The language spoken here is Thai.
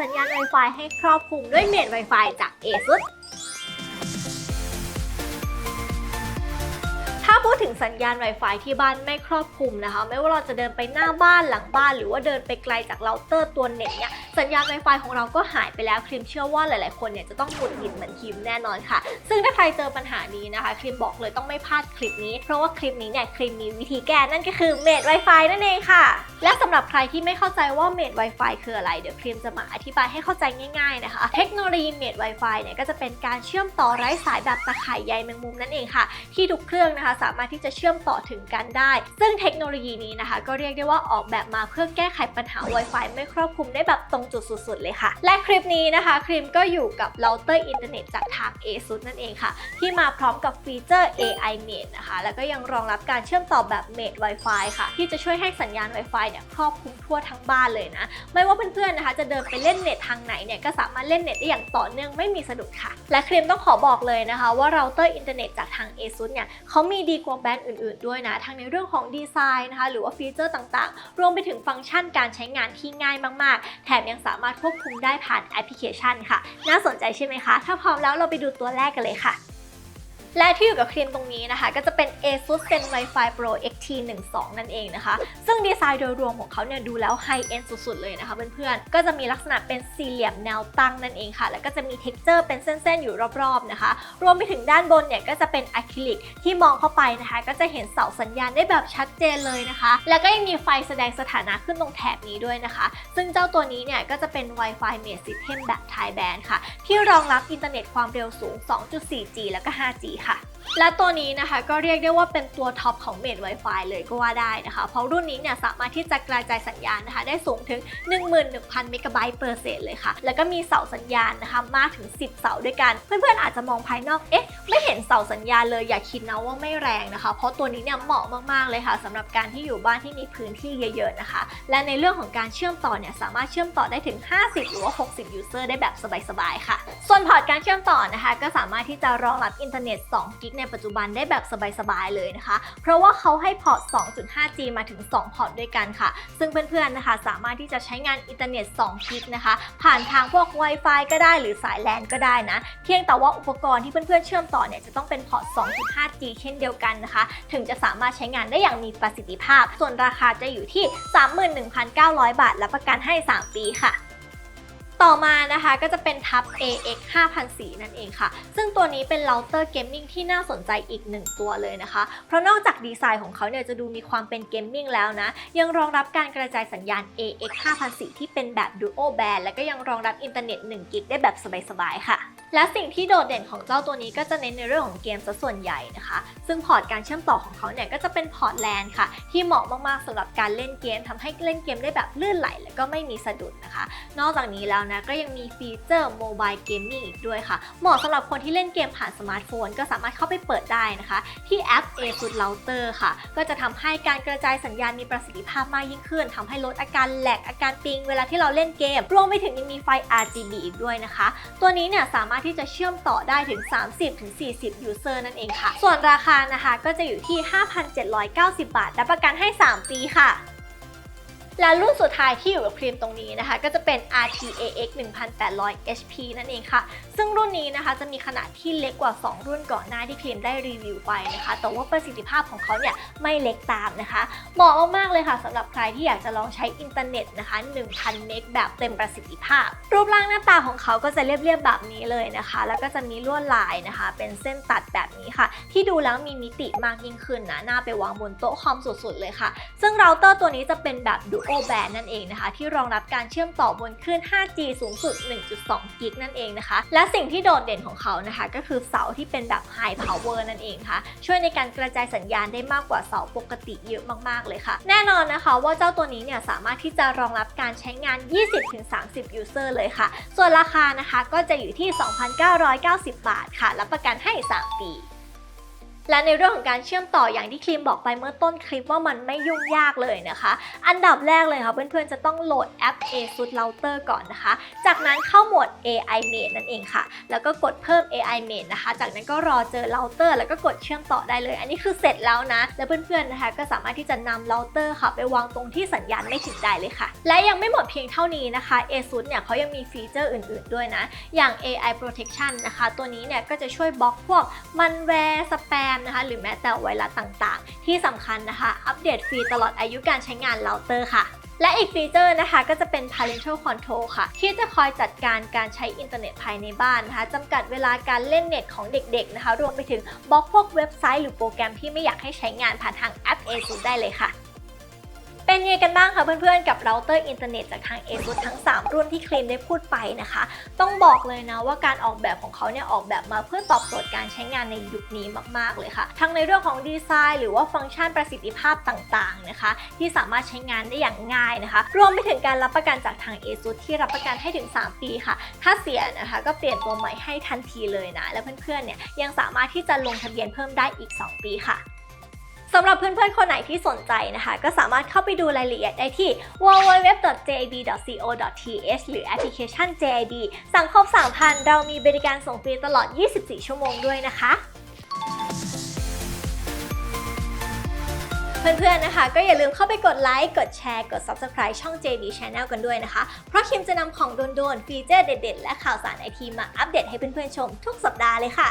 สัญญาณ Wi-Fi ให้ครอบคลุมด้วยเมด Wi-Fi จาก ASUS พูดถึงสัญญาณ Wi-Fi ที่บ้านไม่ครอบคลุมนะคะ ไม่ว่าเราจะเดินไปหน้าบ้านหลังบ้าน หรือว่าเดินไปไกลจากเราเตอร์ตัวเน็ตเนี่ยสัญญาณ Wi-Fi ของเราก็หายไปแล้วครีมเชื่อว่าหลาย ๆ คนเนี่ยจะต้องหงุดหงิดเหมือนครีมแน่นอนค่ะ ซึ่งถ้าใครเจอปัญหานี้นะคะครีมบอกเลยต้องไม่พลาดคลิปนี้ เพราะว่าคลิปนี้เนี่ยครีมมีวิธีแก้นั่นก็คือเมด Wi-Fi นั่นเองค่ะ และสำหรับใครที่ไม่เข้าใจว่าเมด Wi-Fi คืออะไรเดี๋ยวครีมจะมาอธิบายให้เข้าใจง่าย ๆ นะคะ เทคโนโลยีเมด Wi-Fi เนี่ยก็จะเป็นการเชื่อมต่อไร้สายแบบตะข่ายใยแมงมุมนั่นเองค่ะ ที่ทุกเครื่องนะคะสามารถที่จะเชื่อมต่อถึงกันได้ ซึ่งเทคโนโลยีนี้นะคะ ก็เรียกได้ว่าออกแบบมาเพื่อแก้ไขปัญหา Wi-Fi ไม่ครอบคลุมได้แบบตรงจุดสุด ๆ เลยค่ะ และคลิปนี้นะคะครีมก็อยู่กับเราเตอร์อินเทอร์เน็ตจากทาง ASUS นั่นเองค่ะ ที่มาพร้อมกับฟีเจอร์ AI Mate นะคะ แล้วก็ยังรองรับการเชื่อมต่อแบบ Mate Wi-Fi ค่ะ ที่จะช่วยให้สัญญาณ Wi-Fi เนี่ยครอบคลุมทั่วทั้งบ้านเลยนะ ไม่ว่าเพื่อนๆนะคะ จะเดินไปเล่นเน็ตทางไหนเนี่ยก็สามารถเล่นเน็ตได้อย่างต่อเนื่องไม่มีสะดุดค่ะ และครีมต้องขอบอกเลยนะคะ ว่าเราเตอร์อินเทอร์เน็ตจากทาง ASUS เนี่ยเขามีดีพวกแบรนด์อื่นๆด้วยนะ ทั้งในเรื่องของดีไซน์นะคะ หรือว่าฟีเจอร์ต่างๆ รวมไปถึงฟังก์ชันการใช้งานที่ง่ายมากๆ แถมยังสามารถควบคุมได้ผ่านแอปพลิเคชันค่ะ น่าสนใจใช่ไหมคะ ถ้าพร้อมแล้วเราไปดูตัวแรกกันเลยค่ะ และที่อยู่กับครีมตรงนี้นะคะ ก็จะเป็น ASUS Zen Wi-Fi Pro XT12 นั่นเองนะคะ ซึ่งดีไซน์โดยรวมของเขาเนี่ยดูแล้วไฮเอนด์สุดๆเลยนะคะเพื่อนๆ ก็จะมีลักษณะเป็นสี่เหลี่ยมแนวตั้งนั่นเองค่ะ แล้วก็จะมี t e x t อร์เป็นเส้นๆ อยู่รอบๆนะคะ รวมไปถึงด้านบนเนี่ยก็จะเป็นอะคริลิกที่มองเข้าไปนะคะ ก็จะเห็นเสาสัญญาณได้แบบชัดเจนเลยนะคะ แล้วก็ยังมีไฟแสดงสถานะขึ้นตรงแถบนี้ด้วยนะคะ ซึ่งเจ้าตัวนี้เนี่ยก็จะเป็น Wi-Fi Mate System แบบ Thai Band ค่ะ ที่รองรับอินเทอร์เน็ตความเร็วสูง 2.4G แล้วก็ 5G ค่ะは。 และตัวนี้นะคะก็เรียกได้ว่าเป็นตัวท็อปของ Mate Wi-Fi เลยก็ว่าได้นะคะ เพราะรุ่นนี้เนี่ยสามารถที่จะกระจายสัญญาณนะคะ ได้สูงถึง 11,000 เมกะไบต์เปอร์เซนเลยค่ะ แล้วก็มีเสาสัญญาณนะคะมากถึง 10 เสาด้วยกัน เพื่อนๆอาจจะมองภายนอก เอ๊ะ ไม่เห็นเสาสัญญาณเลยอย่าคิดนะว่าไม่แรงนะคะ เพราะตัวนี้เนี่ยเหมาะมากๆเลยค่ะสำหรับการที่อยู่บ้านที่มีพื้นที่เยอะ ๆนะคะ และในเรื่องของการเชื่อมต่อเนี่ยสามารถเชื่อมต่อได้ถึง 50 หรือว่า 60 user ได้แบบสบายๆค่ะ ส่วนพอร์ตการเชื่อมต่อนะคะ ก็สามารถที่จะรองรับอินเทอร์เน็ต 2 กิกในปัจจุบันได้แบบสบายๆเลยนะคะ เพราะว่าเขาให้พอร์ต 2.5G มาถึง 2 พอร์ตด้วยกันค่ะ ซึ่งเพื่อนๆนะคะ สามารถที่จะใช้งานอินเทอร์เน็ต 2 กิกนะคะ ผ่านทางพวก Wi-Fi ก็ได้หรือสายแลนก็ได้นะ เพียงแต่ว่าอุปกรณ์ที่เพื่อนๆเชื่อมต่อเนี่ยจะต้องเป็นพอร์ต 2.5G เช่นเดียวกันนะคะ ถึงจะสามารถใช้งานได้อย่างมีประสิทธิภาพ ส่วนราคาจะอยู่ที่ 31,900 บาท และประกันให้ 3 ปีค่ะ ต่อมานะคะก็จะเป็นทับ AX 5004นั่นเองค่ะ ซึ่งตัวนี้เป็นเราเตอร์เกมมิ่งที่น่าสนใจอีกหนึ่งตัวเลยนะคะ เพราะนอกจากดีไซน์ของเขาเนี่ยจะดูมีความเป็นเกมมิ่งแล้วนะ ยังรองรับการกระจายสัญญาณ AX 5004ที่เป็นแบบ Dual Band และก็ยังรองรับอินเทอร์เน็ต1กิกได้แบบสบายๆค่ะ และสิ่งที่โดดเด่นของเจ้าตัวนี้ก็จะเน้นในเรื่องของเกมซะส่วนใหญ่นะคะ ซึ่งพอร์ตการเชื่อมต่อของเขาเนี่ยก็จะเป็นพอร์ตแลนค่ะ ที่เหมาะมากๆสำหรับการเล่นเกมทำให้เล่นเกมได้แบบลื่นไหล และก็ไม่มีสะดุดนะคะ นอกจากนี้แล้วนะก็ยังมีฟีเจอร์โมบายเกมมิ่งอีกด้วยค่ะ เหมาะสำหรับคนที่เล่นเกมผ่านสมาร์ทโฟน ก็สามารถเข้าไปเปิดได้นะคะ ที่แอป ASUS Router ค่ะ ก็จะทำให้การกระจายสัญญาณมีประสิทธิภาพมากยิ่งขึ้นทำให้ลดอาการแหลกอาการปิงเวลาที่เราเล่นเกม รวมไปถึงยังมีไฟ RGB อีกด้วยนะคะ ตัวนี้เนี่ยสามารถที่จะเชื่อมต่อได้ถึง 30-40 user นั่นเองค่ะ ส่วนราคานะคะก็จะอยู่ที่ 5,790 บาทและประกันให้ 3 ปีค่ะ และรุ่นสุดท้ายที่อยู่กับครีมตรงนี้นะคะ ก็จะเป็น RTAX 1800 HP นั่นเองค่ะ ซึ่งรุ่นนี้นะคะจะมีขนาดที่เล็กกว่า 2 รุ่นก่อนหน้าที่ครีมได้รีวิวไปนะคะ แต่ว่าประสิทธิภาพของเขาเนี่ยไม่เล็กตามนะคะเหมาะมากๆเลยค่ะสำหรับใครที่อยากจะลองใช้อินเทอร์เน็ตนะคะ1,000 เมกแบบเต็มประสิทธิภาพ รูปร่างหน้าตาของเขาก็จะเรียบๆแบบนี้เลยนะคะ แล้วก็จะมีลวดลายนะคะ เป็นเส้นตัดแบบนี้ค่ะ ที่ดูแล้วมีมิติมากยิ่งขึ้นนะน่าไปวางบนโต๊ะคอมสุดๆเลยค่ะ ซึ่งเราเตอร์ตัวนี้จะเป็นแบบ Dual Band นั่นเองนะคะ ที่รองรับการเชื่อมต่อบนคลื่น 5G สูงสุด 1.2 กิกนั่นเองนะคะ และสิ่งที่โดดเด่นของเขานะคะ ก็คือเสาที่เป็นแบบ High Power นั่นเองค่ะ ช่วยในการกระจายสัญญาณได้มากกว่าเสาปกติเยอะมากๆเลยค่ะ แน่นอนนะคะว่าเจ้าตัวนี้เนี่ยสามารถที่จะรองรับการใช้งาน 20-30 user เลยค่ะ ส่วนราคานะคะก็จะอยู่ที่ 2,990 บาทค่ะ รับประกันให้ 3 ปี และในเรื่องของการเชื่อมต่ออย่างที่ครีมบอกไปเมื่อต้นคลิปว่ามันไม่ยุ่งยากเลยนะคะ อันดับแรกเลยค่ะเพื่อนๆจะต้องโหลดแอป ASUS Router ก่อนนะคะ จากนั้นเข้าโหมด AI Main นั่นเองค่ะ แล้วก็กดเพิ่ม AI Main นะคะ จากนั้นก็รอเจอ Router แล้วก็กดเชื่อมต่อได้เลย อันนี้คือเสร็จแล้วนะ แล้วเพื่อนๆนะคะก็สามารถที่จะนำ Router ค่ะไปวางตรงที่สัญญาณไม่ถึงได้เลยค่ะ และยังไม่หมดเพียงเท่านี้นะคะ ASUS เนี่ยเขายังมีฟีเจอร์อื่น ๆด้วยนะ อย่าง AI Protection นะคะ ตัวนี้เนี่ยก็จะช่วยบล็อกพวกมันแวร์สแปมนะคะ หรือแม้แต่ไวรัสต่างๆ ที่สำคัญนะคะ อัปเดตฟรีตลอดอายุการใช้งานเราเตอร์ค่ะและอีกฟีเจอร์นะคะก็จะเป็น parental control ค่ะ ที่จะคอยจัดการการใช้อินเทอร์เน็ตภายในบ้านนะคะจำกัดเวลาการเล่นเน็ตของเด็กๆนะคะ รวมไปถึงบล็อกพวกเว็บไซต์หรือโปรแกรมที่ไม่อยากให้ใช้งานผ่านทางแอป ASUS ได้เลยค่ะ เป็นยังไงกันบ้างคะเพื่อนๆ กับเราเตอร์อินเทอร์เน็ตจากทาง ASUS ทั้ง 3 รุ่นที่ครีมได้พูดไปนะคะ ต้องบอกเลยนะว่าการออกแบบของเขาเนี่ยออกแบบมาเพื่อตอบโจทย์การใช้งานในยุคนี้มากๆเลยค่ะ ทั้งในเรื่องของดีไซน์หรือว่าฟังก์ชันประสิทธิภาพต่างๆนะคะ ที่สามารถใช้งานได้อย่างง่ายนะคะ รวมไปถึงการรับประกันจากทาง ASUS ที่รับประกันให้ถึง 3 ปีค่ะ ถ้าเสียนะคะก็เปลี่ยนตัวใหม่ให้ทันทีเลยนะ และเพื่อนๆเนี่ยยังสามารถที่จะลงทะเบียนเพิ่มได้อีก 2 ปีค่ะ สำหรับเพื่อนๆ คนไหนที่สนใจนะคะ ก็สามารถเข้าไปดูรายละเอียดได้ที่ www.jib.co.th หรือแอปพลิเคชัน JIB สั่งครบ3,000 เรามีบริการส่งฟรีตลอด 24 ชั่วโมงด้วยนะคะเพื่อนๆ นะคะ ก็อย่าลืมเข้าไปกดไลค์ กดแชร์ กด Subscribe ช่อง JB Channel กันด้วยนะคะ เพราะคิมจะนำของโดนๆ ฟีเจอร์เด็ดๆ และข่าวสารไอทีมาอัปเดตให้เพื่อนๆ ชมทุกสัปดาห์เลยค่ะ